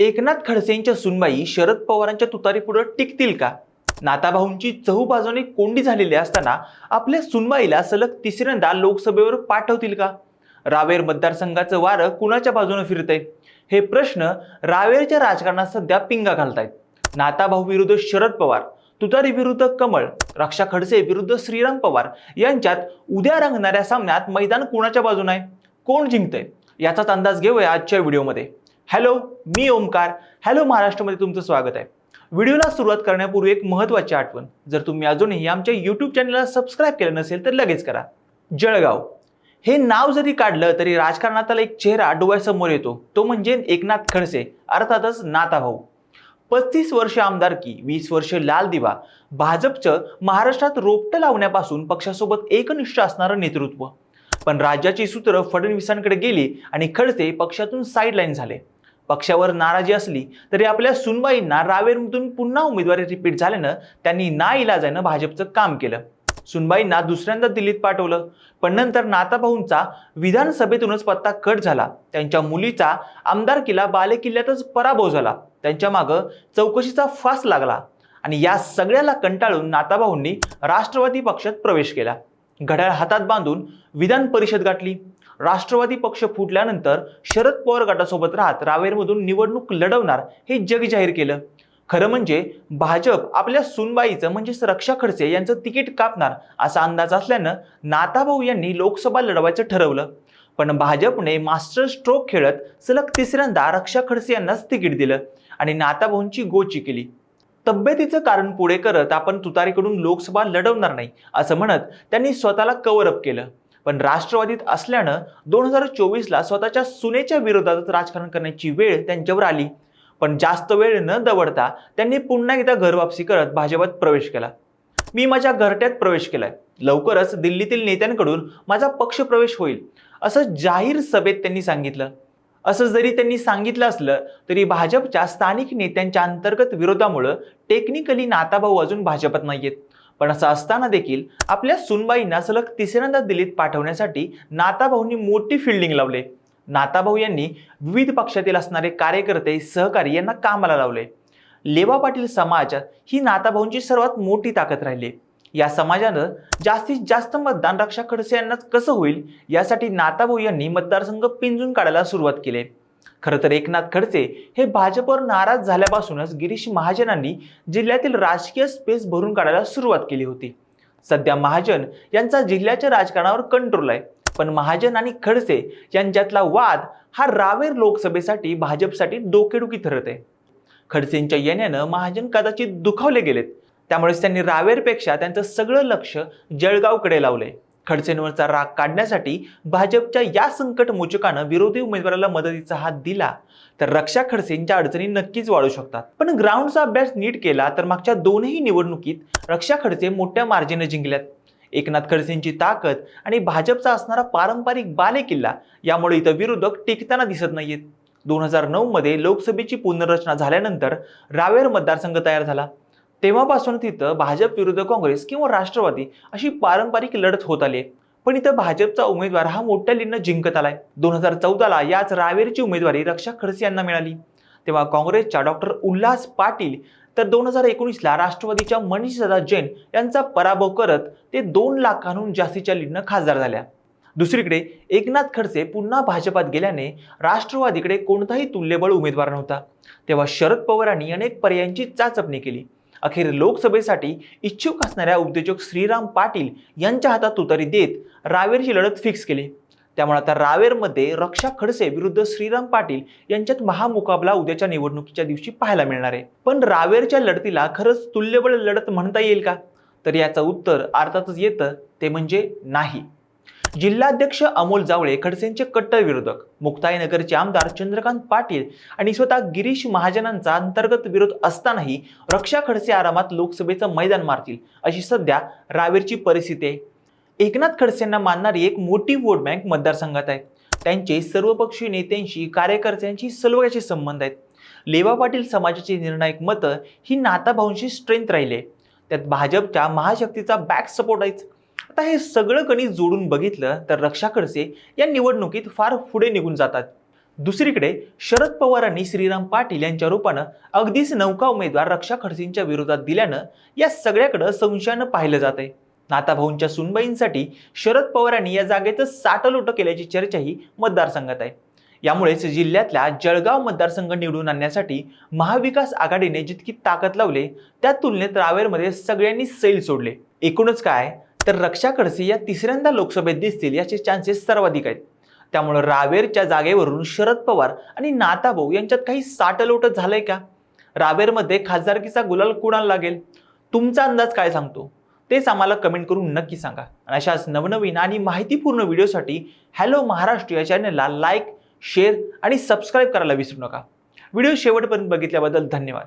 एकनाथ खडसेंच्या सुनबाई शरद पवारांच्या तुतारीपुढे टिकतील का? नाताभाऊंची चहू बाजूने कोंडी झालेली असताना आपल्या सुनबाईला सलग तिसऱ्यांदा लोकसभेवर पाठवतील का? रावेर मतदारसंघाचं वारं कुणाच्या बाजूने फिरतंय? हे प्रश्न रावेरच्या राजकारणात सध्या पिंगा घालतायत. नाताभाऊ विरुद्ध शरद पवार तुतारी विरुद्ध कमळ रक्षा खडसे विरुद्ध श्रीराम पवार यांच्यात उद्या रंगणाऱ्या सामन्यात मैदान कुणाच्या बाजूने आहे? कोण जिंकतंय? याचाच अंदाज घेऊया आजच्या व्हिडिओमध्ये. हॅलो मी ओमकार हॅलो महाराष्ट्रामध्ये तुमचं स्वागत आहे. व्हिडिओला सुरुवात करण्यापूर्वी एक महत्त्वाची आठवण. जर तुम्ही अजूनही आमच्या यूट्यूब चॅनलला सबस्क्राईब केलं नसेल तर लगेच करा. जळगाव. हे नाव जरी काढलं तरी राजकारणातला एक चेहरा डोळ्यासमोर येतो. तो म्हणजे एकनाथ खडसे अर्थातच नाताभाऊ. पस्तीस वर्ष आमदारकी वीस वर्ष लाल दिवा. भाजपचं महाराष्ट्रात रोपटं लावण्यापासून पक्षासोबत एकनिष्ठ असणारं नेतृत्व. पण राज्याची सूत्र फडणवीसांकडे गेली आणि खडसे पक्षातून साईडलाईन झाले. पक्षावर नाराजी असली तरी आपल्या सुनबाईंना रावेरमधून पुन्हा उमेदवारी रिपीट झाल्यानं त्यांनी ना इलाजानं भाजपचं काम केलं. सुनबाईंना दुसऱ्यांदा दिल्लीत पाठवलं. पण नंतर नाताभाऊंचा विधानसभेतूनच पत्ता कट झाला. त्यांच्या मुलीचा आमदारकीला बालेकिल्ल्यातच पराभव झाला. त्यांच्या मागं चौकशीचा फास लागला. आणि या सगळ्याला कंटाळून नाताभाऊंनी राष्ट्रवादी पक्षात प्रवेश केला. घड्याळ हातात बांधून विधान परिषद गाठली. राष्ट्रवादी पक्ष फुटल्यानंतर शरद पवार गटासोबत राहत रावेरमधून निवडणूक लढवणार हे जग जाहीर केलं. खरं म्हणजे भाजप आपल्या सुनबाईचं म्हणजेच रक्षा खडसे यांचं तिकीट कापणार असा अंदाज असल्यानं नाताभाऊ यांनी लोकसभा लढवायचं ठरवलं. पण भाजपने मास्टर स्ट्रोक खेळत सलग तिसऱ्यांदा रक्षा खडसे यांनाच तिकीट दिलं आणि नाताभाऊंची गोची केली. तब्येतीचं कारण पुढे करत आपण तुतारीकडून लोकसभा लढवणार नाही असं म्हणत त्यांनी स्वतःला कव्हर अप केलं. पण राष्ट्रवादीत असल्यानं दोन हजार चोवीसला स्वतःच्या सुनेच्या विरोधातच राजकारण करण्याची वेळ त्यांच्यावर आली. पण जास्त वेळ न दवडता त्यांनी पुन्हा एकदा घरवापसी करत भाजपात प्रवेश केला. मी माझ्या घरट्यात प्रवेश केलाय. लवकरच दिल्लीतील नेत्यांकडून माझा पक्ष प्रवेश होईल असं जाहीर सभेत त्यांनी सांगितलं. असं जरी त्यांनी सांगितलं असलं तरी भाजपच्या स्थानिक नेत्यांच्या अंतर्गत विरोधामुळं टेक्निकली नाताभाऊ अजून भाजपात नाहीयेत. पण असं असताना देखील आपल्या सुनबाईंना सलग तिसऱ्यांदा दिल्लीत पाठवण्यासाठी नाताभाऊंनी मोठी फिल्डिंग लावले. नाताभाऊ यांनी विविध पक्षातील असणारे कार्यकर्ते सहकारी यांना कामाला लावले. लेवा पाटील समाज ही नाताभाऊंची सर्वात मोठी ताकद राहिली. या समाजानं जास्तीत जास्त मतदान रक्षा खडसे यांना कसं होईल यासाठी नाताभाऊ यांनी मतदारसंघ पिंजून काढायला सुरुवात केली. खरं तर एकनाथ खडसे हे भाजपवर नाराज झाल्यापासूनच गिरीश महाजनांनी जिल्ह्यातील राजकीय स्पेस भरून काढायला सुरुवात केली होती. सध्या महाजन यांचा जिल्ह्याच्या राजकारणावर कंट्रोल आहे. पण महाजन आणि खडसे यांच्यातला वाद हा रावेर लोकसभेसाठी भाजपसाठी डोकेडुकी ठरत आहे खडसेंच्या येण्यानं महाजन कदाचित दुखावले गेलेत. त्यामुळेच त्यांनी रावेरपेक्षा त्यांचं सगळं लक्ष जळगावकडे लावलंय खडसेंवरचा राग काढण्यासाठी भाजपच्या या संकट मोचकानं विरोधी उमेदवाराला मदतीचा हात दिला. तर रक्षा खडसेंच्या अडचणी नक्कीच वाढू शकतात. पण ग्राउंडचा अभ्यास नीट केला तर मागच्या दोनही निवडणुकीत रक्षा खडसे मोठ्या मार्जिनं जिंकल्यात. एकनाथ खडसेंची ताकद आणि भाजपचा असणारा पारंपरिक बालेकिल्ला यामुळे इथं विरोधक टिकताना दिसत नाहीयेत. दोन हजार नऊमध्ये लोकसभेची पुनर्रचना झाल्यानंतर रावेर मतदारसंघ तयार झाला. तेव्हापासून तिथं भाजप विरुद्ध काँग्रेस किंवा राष्ट्रवादी अशी पारंपरिक लढत होत आली आहे. पण इथं भाजपचा उमेदवार हा मोठ्या लीडनं जिंकत आलाय. दोन हजार चौदाला याच रावेरची उमेदवारी रक्षा खडसे यांना मिळाली. तेव्हा काँग्रेसच्या डॉक्टर उल्हास पाटील तर दोन हजार एकोणीसला राष्ट्रवादीच्या मनीषदादा जैन यांचा पराभव करत ते दोन लाखांहून जास्तीच्या लीडनं खासदार झाल्या. दुसरीकडे एकनाथ खडसे पुन्हा भाजपात गेल्याने राष्ट्रवादीकडे कोणताही तुल्यबळ उमेदवार नव्हता. तेव्हा शरद पवारांनी अनेक पर्यायांची चाचपणी केली. अखेर लोकसभेसाठी इच्छुक असणाऱ्या उद्योजक श्रीराम पाटील यांच्या हातात तुतारी देत रावेरची लढत फिक्स केली. त्यामुळे आता रावेरमध्ये रक्षा खडसे विरुद्ध श्रीराम पाटील यांच्यात महामुकाबला उद्याच्या निवडणुकीच्या दिवशी पाहायला मिळणार आहे. पण रावेरच्या लढतीला खरंच तुल्यबळ लढत म्हणता येईल का? तर याचं उत्तर अर्थातच येतं ते म्हणजे नाही. जिल्हाध्यक्ष अमोल जावळे खडसेंचे कट्टर विरोधक मुक्ताईनगरचे आमदार चंद्रकांत पाटील आणि स्वतः गिरीश महाजनांचा अंतर्गत विरोध असतानाही रक्षा खडसे आरामात लोकसभेचं मैदान मारतील अशी सध्या रावेरची परिस्थिती आहे. एकनाथ खडसेंना मानणारी एक मोठी वोट बँक मतदारसंघात आहे. त्यांचे सर्वपक्षीय नेत्यांशी कार्यकर्त्यांशी सलवाचे संबंध आहेत. लेवा पाटील समाजाची निर्णायक मतं ही नाताभाऊंशी स्ट्रेंथ राहिले. त्यात भाजपच्या महाशक्तीचा बॅक सपोर्ट आहेच. आता हे सगळं गणित जोडून बघितलं तर रक्षा खडसे या निवडणुकीत फार पुढे निघून जातात. दुसरीकडे शरद पवारांनी श्रीराम पाटील यांच्या रूपानं अगदीच नौका उमेदवार रक्षा खडसेंच्या विरोधात दिल्यानं या सगळ्याकडं संशयानं पाहिलं जात आहे नाताभाऊंच्या सुनबाईंसाठी शरद पवारांनी या जागेतच साटलोट केल्याची चर्चाही मतदारसंघात आहे. यामुळेच जिल्ह्यातल्या जळगाव मतदारसंघ निवडून आणण्यासाठी महाविकास आघाडीने जितकी ताकद लावले त्या तुलनेत रावेरमध्ये सगळ्यांनी सैल सोडले. एकूणच काय? तर रक्षा खडसे या तिसऱ्यांदा लोकसभेत दिसतील याचे चान्सेस सर्वाधिक आहेत. त्यामुळे रावेरच्या जागेवरून शरद पवार आणि नाताभाऊ यांच्यात काही साटलोट झालंय का? रावेरमध्ये खासदारकीचा गुलाल कुणाला लागेल? तुमचा अंदाज काय सांगतो? तेच आम्हाला कमेंट करून नक्की सांगा. आणि अशाच नवनवीन आणि माहितीपूर्ण व्हिडिओसाठी हॅलो महाराष्ट्र या चॅनलला लाईक शेअर आणि सबस्क्राईब करायला विसरू नका. व्हिडिओ शेवटपर्यंत बघितल्याबद्दल धन्यवाद.